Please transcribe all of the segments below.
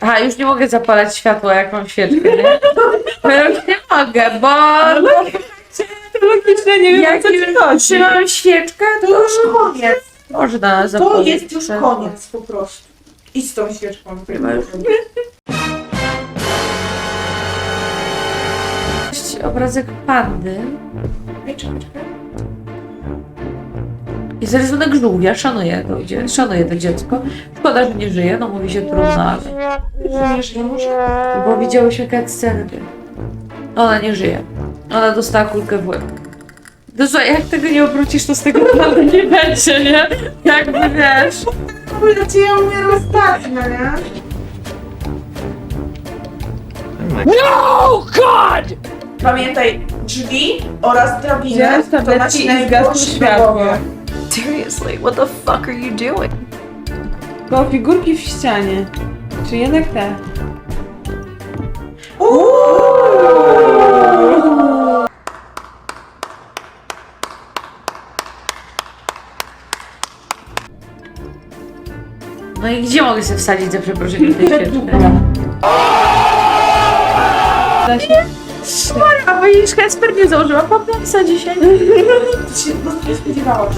Aha, już nie mogę zapalać światła, jak mam świeczkę, nie? No już nie mogę, bo... Logiczne, nie wiem Jak o co ci już chodzi. trzymam świeczkę, To to już koniec. można To zapalić. jest już koniec po prostu. I z tą świeczką. już. Obrazek pandy. Czekaj, czekaj. I zarysunek żółwia, szanuję to, dzie- szanuję to dziecko. Szkoda, że nie żyje, no mówi się trudno, ale... Żyjesz, nie może? Bo widziałyśmy cutscenę. Ona nie żyje. Ona dostała kulkę w łeb. To słuchaj, jak tego nie obrócisz, to z tego naprawdę nie będzie, nie? Jakby wiesz. W ogóle ja umiem ostatnio, nie? No, God! Pamiętaj, drzwi oraz drabinę Wziąłem to tabletki nasi i zgasło światło. Seriously, what the fuck are you doing? Bo figurki w ścianie. Czy jednak te? No i gdzie mogę sobie wsadzić za przeproszeniem tę świeczkę? Da się? A widzisz, Hesper nie założyła papiersa dzisiaj. Ty się po prostu nie spodziewałaś.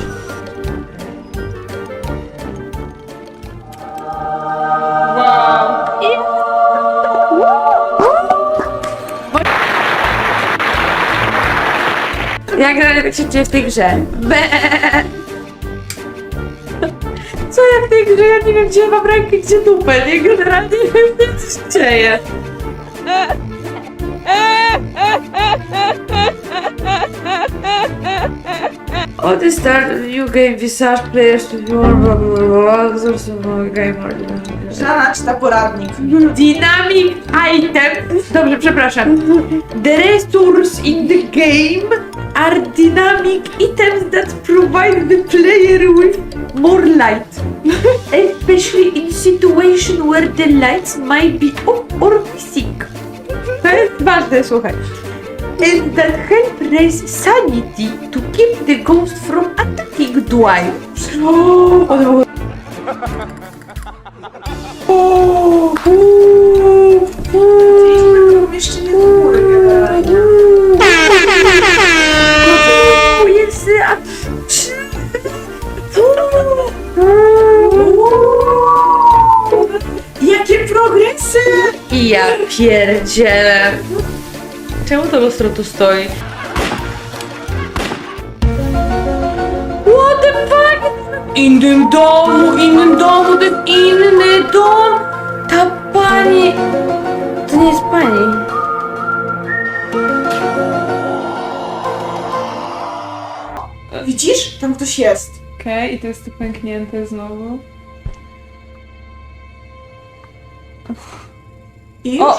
Jak tak się dzieje w tej grze? Be. Co ja w tej grze? Ja nie wiem, gdzie mam rękę, gdzie dupę. Nie, generalnie nie wiem, co się dzieje. All the start new game visage players to my game Żana czyta poradnik. Dynamic item. Dobrze, przepraszam. The resource in the game are dynamic items that provide the player with more light. Especially in situation where the lights might be off or missing. To jest ważne, słuchaj. And that help raise sanity to keep the ghost from attacking Dwight. Gdzieś pierdzielę. Czemu to lustro tu stoi? What the fuck? Innym domu, innym domu, to jest inny dom. Ta pani... To nie jest pani. Widzisz? Tam ktoś jest. Okej, i to jest tu pęknięte znowu. I? O!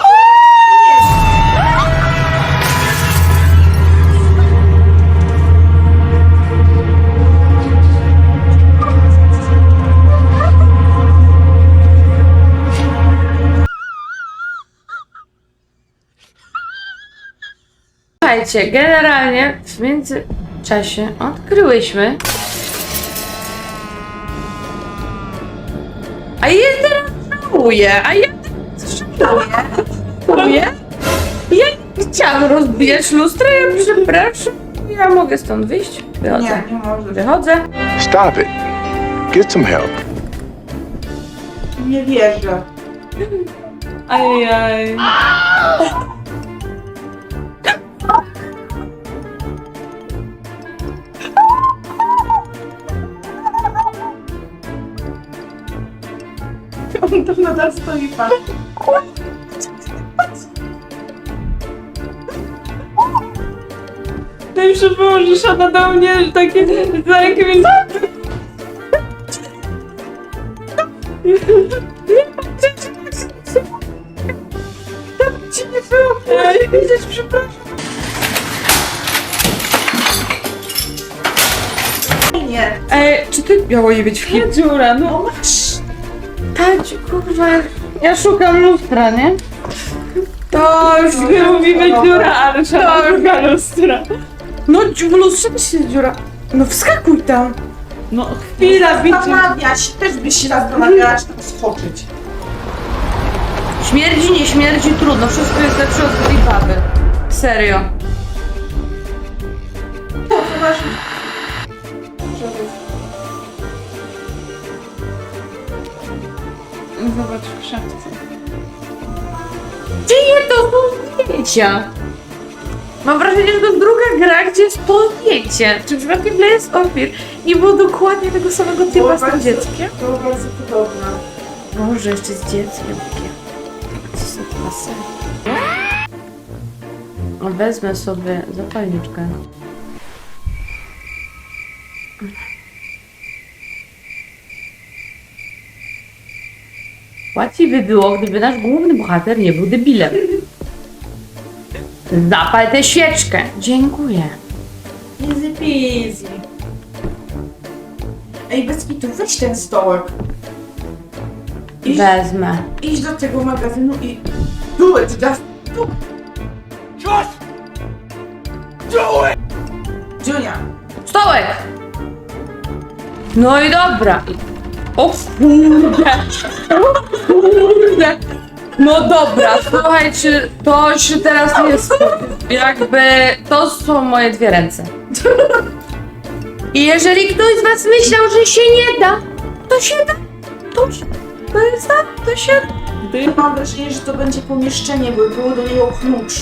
Słuchajcie, generalnie w międzyczasie odkryłyśmy... A ja teraz żałuję, a ja Żałuję? Ja nie chciałam rozbijać lustra, ja przepraszam. Ja mogę stąd wyjść? Wychodzę. Nie, nie może. Wychodzę. Stop it. Get some help. Nie wierzę. Ajajaj. On tam nadal stoi pan. I przypołożysz, a do mnie takie za jakimiś... Ci nie było Ej. widzieć, przepraszam. Nie. Ej, czy ty miało nie być w Ta dziura, no. No masz. Tać, kurwa, ja szukam lustra, nie? To już nie mówimy dziura, ale trzeba lustra. No, też się dziura. No wskakuj tam. No chwila, bicie. Zastanawiać. Też byś się zastanawiała, czy tam skoczyć. Śmierdzi, nie śmierdzi, trudno. Wszystko jest lepsze od tej baby. Serio. Zobacz w szafce. Czyje to są zdjęcia? Mam wrażenie, że to jest druga gra, gdzie jest to zdjęcie. Czy przypadkiem Blaze Ofir nie było dokładnie tego samego typa z tym dzieckiem? To było bardzo podobne. Może jeszcze z dzieckiem. Co są to masy? Wezmę sobie zapalniczkę. Łatwiej by było, gdyby nasz główny bohater nie był debilem. Zapal tę świeczkę. Dziękuję. Easy peasy. Ej, bez kitu, weź ten stołek. Idź, Wezmę. idź do tego magazynu i do it, just do it. Junia, Stołek! No i dobra. O kurde! O kurde! No dobra, słuchajcie, to się teraz jest jakby, to są moje dwie ręce. I jeżeli ktoś z was myślał, że się nie da, to się da. To, się- to jest tak, to się da. mam wrażenie, że to będzie pomieszczenie, bo było do niego klucz.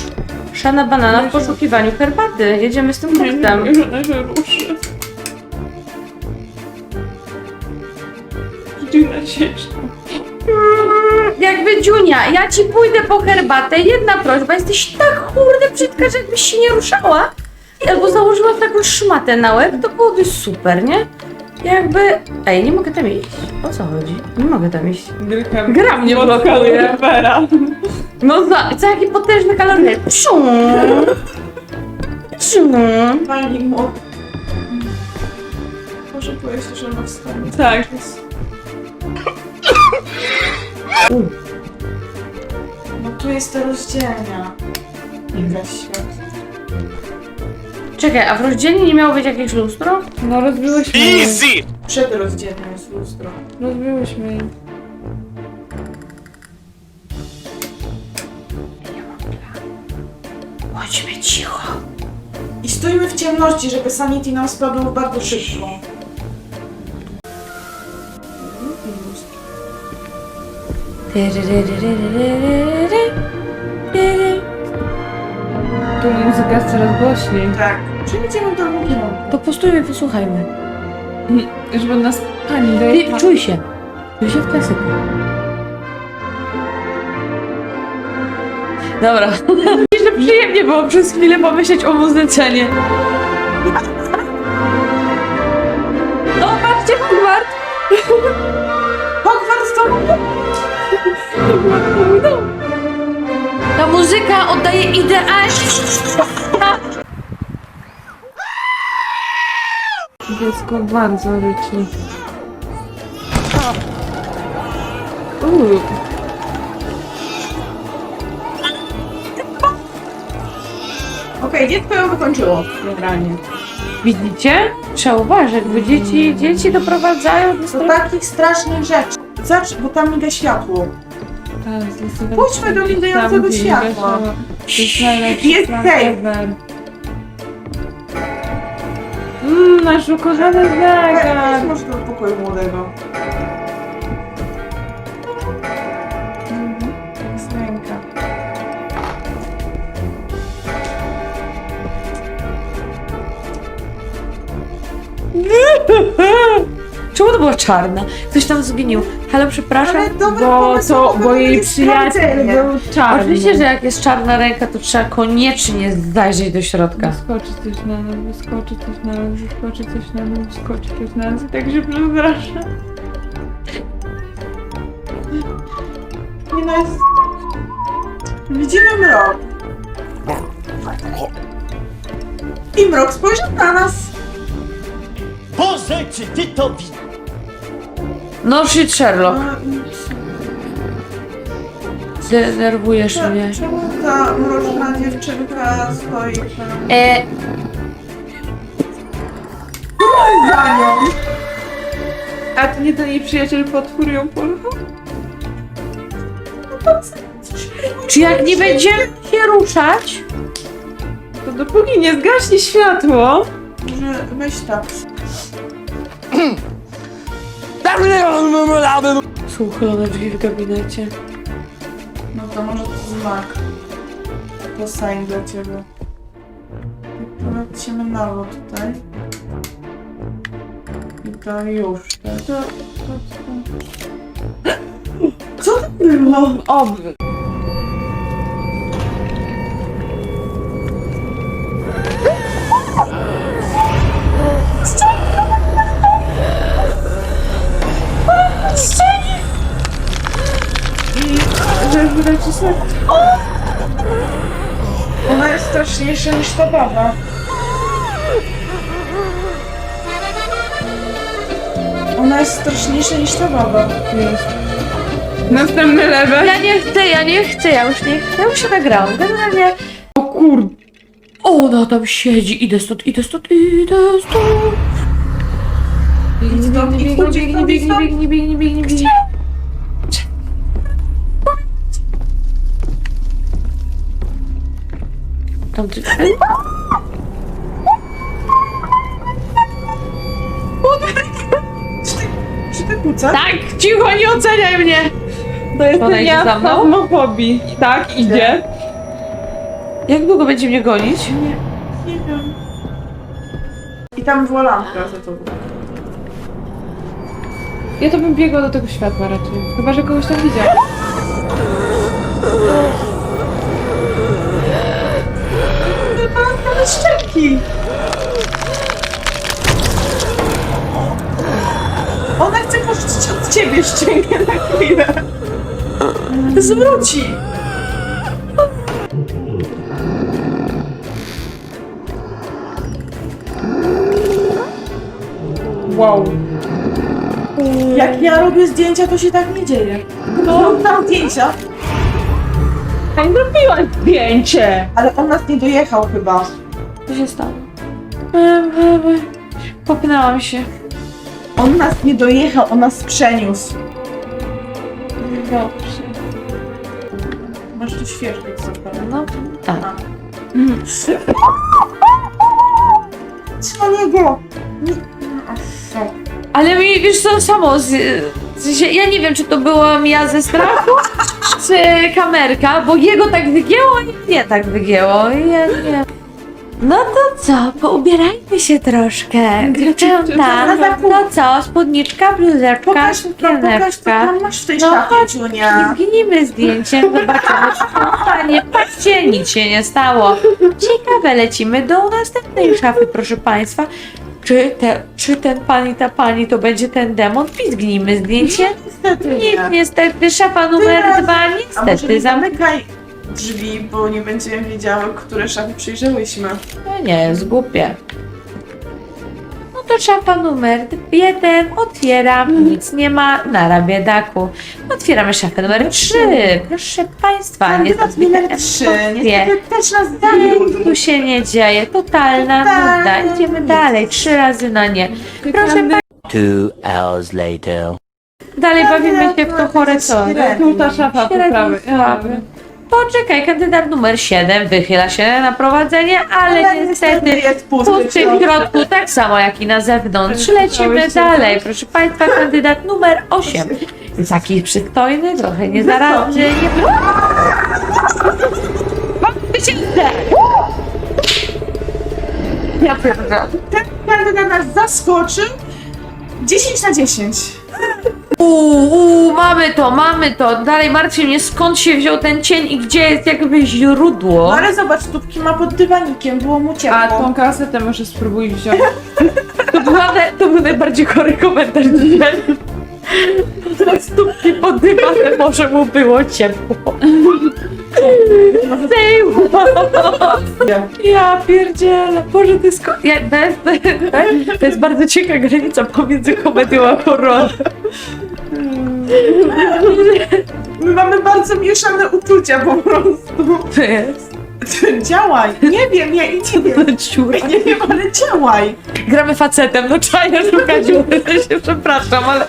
Szana banana w poszukiwaniu herbaty. Jedziemy z tym punktem. Już ona się ruszy. Dziura ciężko. Jakby Dziunia, ja ci pójdę po herbatę. Jedna prośba, jesteś tak kurde brzydka, że jakbyś się nie ruszała albo założyła taką szmatę na łeb, to byłoby super, nie? Jakby... Ej, nie mogę tam iść. O co chodzi? Nie mogę tam iść. Gra mnie mocno blokuje. No za, co jakie potężne kalorie. Psiu. Psiu. Pani mo... Może powiedzieć, że ona wstanie. Tak. No tu jest ta rozdzielnia. Weź świat. Czekaj, a w rozdzielni nie miało być jakieś lustro? No rozbiłyśmy jej. Przed rozdzielnią jest lustro. Rozbiłyśmy jej. Bądźmy cicho. I stójmy w ciemności, żeby sanity nam spadło bardzo szybko. Tu muzyka jest coraz głośniej. Tak. Czyli idziemy do drugiego kierunku. To postójmy, posłuchajmy. Żeby nas pani Ty, dojechała. czuj się. Czuj się w klasykę. Dobra. że przyjemnie było przez chwilę pomyśleć o muzyce, nie? O, patrzcie, Hogwart! Ta muzyka oddaje idealnie. Dziecko bardzo ryczy. Uuu. Okej, dziecko ją wykończyło. Generalnie. Widzicie? Trzeba uważać, bo dzieci, dzieci doprowadzają do Do takich strasznych rzeczy. Zacz, bo tam miga światło. Tak. Pójdźmy do migającego światła. jest safe. Mmm, nasz ukochany Weź zegar. może do pokoju młodego. Jest ręka. Czemu to była czarna? Ktoś tam zginił. Halo, przepraszam. Ale Bo pomysł, to, bo jej jest przyjaciel sprawdzenie. był czarny. Oczywiście, że jak jest czarna ręka, to trzeba koniecznie zajrzeć do środka. Wyskoczy coś na nas, wyskoczy coś na nas, wyskoczy coś na nas, wyskoczy coś na nas i tak się przestrasza. Nie no jest... Widzimy mrok. I mrok spojrzał na nas. Boże, czy ty to widzisz? No shit, Sherlock. No, Denerwujesz cze- mnie. Czemu ta mroczna dziewczynka stoi tam E, za nią? A to nie ten jej przyjaciel potwór ją porwał? Czy jak nie będziemy się ruszać, To dopóki nie zgaśnie światło... Może weź tak. są uchylone drzwi w gabinecie. No to może to znak. To sign dla ciebie. Lecimy na lewo tutaj. I to już. Tak. To, to, to. Co to było? Oby. Żeby nacisnąć... Ona jest straszniejsza niż ta baba. Ona jest straszniejsza niż ta baba. Jest. Następny level. Ja nie chcę, ja nie chcę, ja już nie chcę, ja już się nagrałam. Generalnie O kurde. ona tam siedzi, idę stąd, idę stąd, idę stąd. Idź stąd, idź stąd. biegnij, biegnij, biegnij, biegnij. Tam ty... Czy ty, czy ty kucasz? Tak, cicho, nie oceniaj mnie! To jest Ona ten idzie ja za mną? Tak, idzie. Jak długo będzie mnie gonić? Nie wiem. I tam była lampka za tobą. Ja to bym biegła do tego światła raczej. Chyba, że kogoś tam widział. Ale szczęki! Ona chce pożyczyć od ciebie szczękę na chwilę. Zwróci! Wow. Jak ja robię zdjęcia, to się tak nie dzieje. No, tam zdjęcia, A nie zrobiłaś zdjęcie! ale on nas nie dojechał chyba. Co się stało? Em, em, em. Popnęłam się. On nas nie dojechał, on nas przeniósł. Dobrze. Masz tu świeżkę zapalę. No, tak. Co niego? Nie. Ale mi, wiesz co, samo z, sensie, ja nie wiem, czy to byłam ja ze strachu, czy kamerka, bo jego tak wygięło, a mnie tak wygięło. Ja nie No to co, poubierajmy się troszkę. Dziewczęta, no co, spódniczka, bluzeczka, Pokaż, no, pokaż, co sukieneczka. tam masz w tej No szafie, chodź, Ciunia. Zgnijmy zdjęciem, zobaczymy, się stanie. Patrzcie, nic się nie stało. Ciekawe, lecimy do następnej szafy, proszę Państwa. Czy, te, czy ten pan i ta pani to będzie ten demon? Pizgnijmy zdjęcie. Niestety Nic, nie. niestety, szafa numer Teraz- dwa, A może niestety nie zamykamy. zamykaj drzwi, bo nie będziemy wiedziały, które szafy przyjrzałyśmy. No nie, jest głupie. No to szafa numer jeden, otwieram, nic nie ma, na biedaku. Otwieramy szafę numer trzy, proszę Państwa, Kandydat numer 3. Niestety też nas zawiódł. Tu się nie dzieje, totalna Totalna nuda. Idziemy nic. dalej, trzy razy na nie. Proszę pa- Two hours later. dalej bawimy się w to chore co. Średni. Tu ta szafa Średni prawej. Poczekaj, kandydat numer 7 wychyla się na prowadzenie, ale, Ale niestety niestety jest pusty pusty w środek. środku, tak samo jak i na zewnątrz. Cały Lecimy się dalej, proszę Państwa, kandydat numer 8. Taki przystojny, trochę niezaradny. Pierdolę. Ten kandydat nas zaskoczył. 10 na 10. Uuu, uu, mamy to, mamy to. Dalej martwi mnie skąd się wziął ten cień i gdzie jest jakby źródło. No ale zobacz, tubki ma pod dywanikiem, było mu ciepło. A tą kasetę może spróbuj wziąć. To, była, na- to był najbardziej chory komentarz dzisiaj. Na stópki pod dywanem może mu było ciepło. Sejmo. Ja pierdzielę. Boże, to jest... ko- Ja, to, jest, to jest bardzo cienka granica pomiędzy komedią a horrorem. My mamy bardzo mieszane uczucia po prostu. To jest... Działaj. Nie wiem, ja i nie wiem. Dziura. Nie wiem, ale działaj. Gramy facetem, no czaję szukać dziury, ja się przepraszam, ale...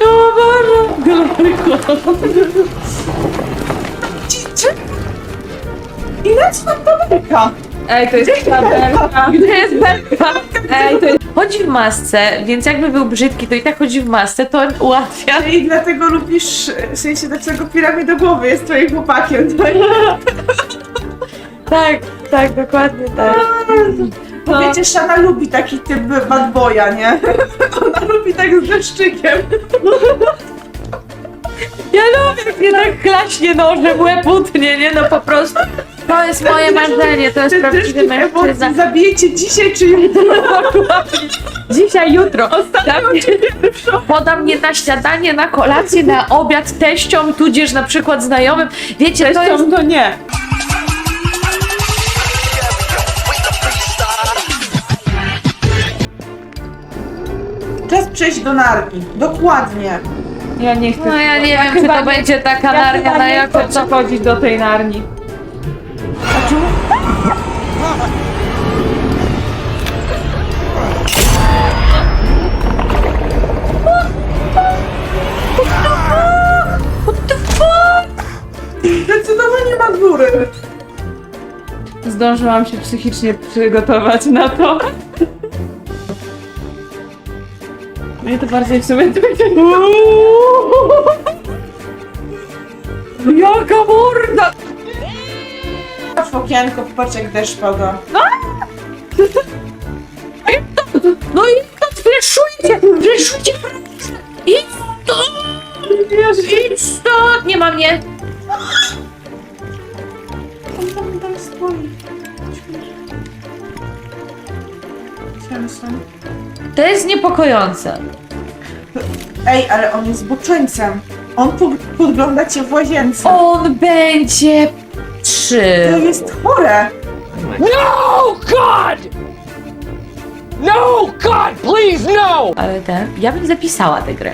O Boże! I leci nam babelka. Ej, to jest tabelka. Gdzie jest Belka? Ej, to. Chodzi w masce, więc jakby był brzydki, to i tak chodzi w masce, to ułatwia. I dlatego lubisz, w sensie dlaczego piramidogowy jest twoim chłopakiem. To Tak, tak, dokładnie tak. Bo wiecie, Szana lubi taki typ bad boya, nie? Ona lubi tak z deszczykiem. Ja lubię, jak mnie tak klaśnie nożem, łeb utnie, nie? No po prostu. To jest moje marzenie, to jest prawdziwy mężczyzna. zabijecie dzisiaj czy jutro? Dzisiaj, jutro. Tak, Podam mnie na śniadanie, na kolację, na obiad teściom, tudzież na przykład znajomym. Wiecie, to jest... to nie. Czas przejść do narki. Dokładnie. Ja nie chcę. No ja nie wiem, czy to będzie taka Ja narnia na chcę co. chodzić do tej narni. Zdążyłam się psychicznie przygotować na to. Mnie to bardziej w sumie tak Jaka morda! W okienko, popatrz jak deszcz pada. No i to fleszujcie! Fleszujcie! Idź stąd! Idź stąd! Nie ma mnie! Samson. To jest niepokojące. Ej, ale on jest zboczeńcem. On po- podgląda cię w łazience. On będzie To trzy. jest chore. No, God! No, God, please, no! Ale ten, ja bym zapisała tę grę.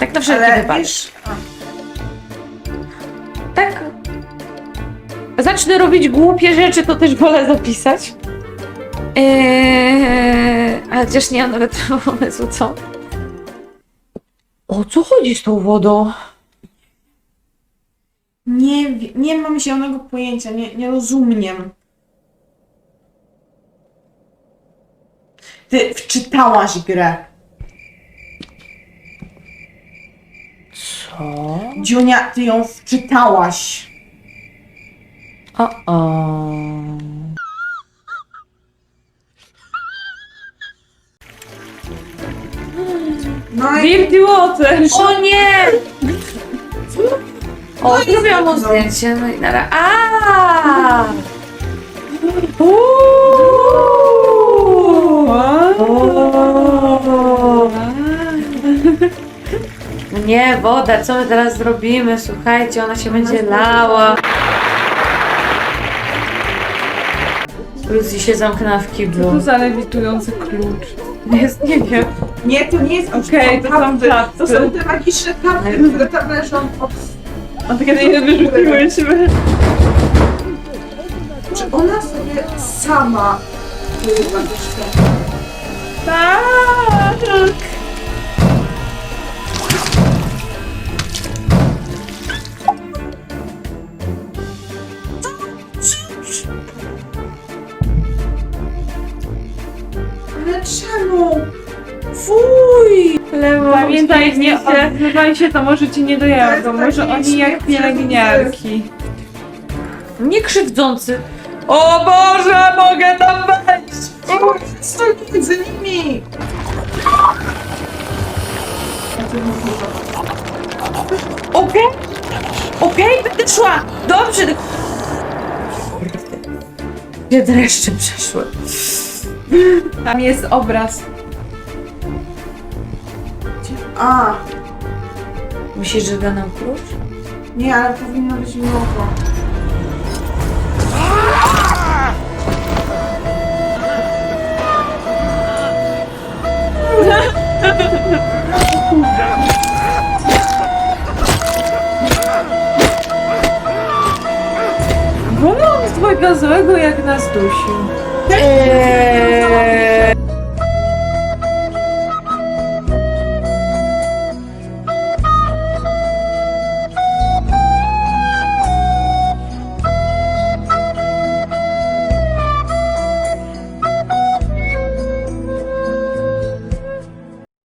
Tak na wszelki Ale wypadek. wiesz... A. Tak. Zacznę robić głupie rzeczy, to też wolę zapisać. Eee, ale chociaż nie mam nawet pomysłu, co? O co chodzi z tą wodą? Nie, wi- nie mam zielonego pojęcia, nie, nie rozumiem. Ty wczytałaś grę. Co? Dziunia, ty ją wczytałaś. O, o. No i Dirty Water! O nie! O, No i zrobiłam mu znowu. zdjęcie, no i nara. A! Nie, woda, co my teraz zrobimy? Słuchajcie, ona się będzie lała. Lucy się zamknęła w kiblu. to za lewitujący klucz? Jest, nie wiem. nie, to nie jest Okej, to są klapy. To są te magiczne klapy, które tam leżą. O, A takie nie wyrzuciłyśmy. Czy ona sobie sama była Tak! Fuj! Pamiętaj, nie odzywaj się, to może ci nie dojadą. Może oni jak pielęgniarki. Nie krzywdzący. O Boże, mogę tam wejść! O, Stój między nimi! Okej, okej, będę szła. Dobrze. Kurde. Gdzie dreszcze przeszły. Tam jest obraz. A, Myślisz, że da nam klucz? nie, ale powinno być mroko. Wolę on z dwojga złego jak nas dusił. Eee,